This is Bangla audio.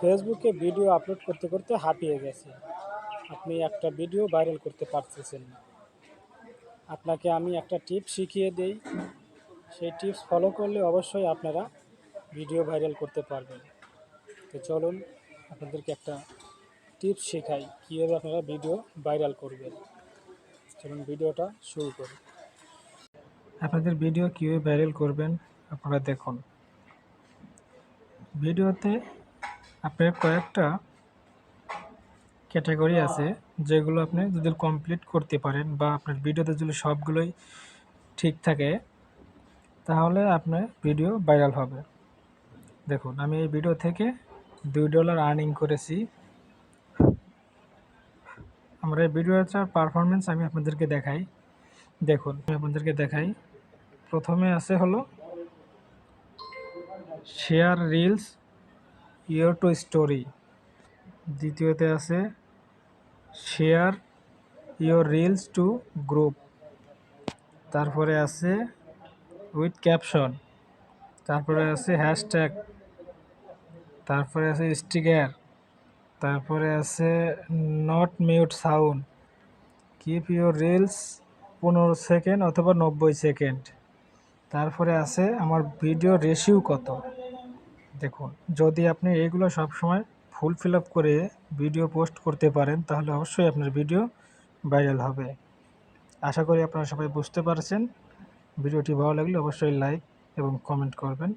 ফেসবুকে ভিডিও আপলোড করতে করতে হাঁপিয়ে গেছে। আপনি একটা ভিডিও ভাইরাল করতে পারতেছেন না। আপনাকে আমি একটা টিপস শিখিয়ে দেই। সেই টিপস ফলো করলে অবশ্যই আপনারা ভিডিও ভাইরাল করতে পারবেন। তো চলুন, আপনাদেরকে একটা টিপস শেখাই কীভাবে আপনারা ভিডিও ভাইরাল করবেন। চলুন ভিডিওটা শুরু করি। আপনাদের ভিডিও কীভাবে ভাইরাল করবেন, আপনারা দেখুন। ভিডিওতে আপনার কয়েকটা ক্যাটাগরি আছে, যেগুলো আপনি যদি কমপ্লিট করতে পারেন বা আপনার ভিডিওতে যদি সবগুলোই ঠিক থাকে, তাহলে আপনার ভিডিও ভাইরাল হবে। দেখুন, আমি এই ভিডিও থেকে দুই ডলার আর্নিং করেছি। আমার এই ভিডিওটার পারফরমেন্স আমি আপনাদেরকে দেখাই। দেখুন, আমি আপনাদেরকে দেখাই। প্রথমে আছে হলো share reels your to story দ্বিতীয়তে আছে share your reels to group তারপরে আছে উইথ ক্যাপশন তারপরে আছে হ্যাশট্যাগ তারপরে আছে স্টিকার তারপরে আছে not mute sound keep your reels পনেরো সেকেন্ড অথবা নব্বই সেকেন্ড তারপরে আছে আমার ভিডিও রেশিও কত? দেখুন, যদি আপনি এইগুলো সবসময় ফুল ফিল আপ করে ভিডিও পোস্ট করতে পারেন, তাহলে অবশ্যই আপনার ভিডিও ভাইরাল হবে। আশা করি আপনারা সবাই বুঝতে পারছেন। ভিডিওটি ভালো লাগলে অবশ্যই লাইক এবং কমেন্ট করবেন।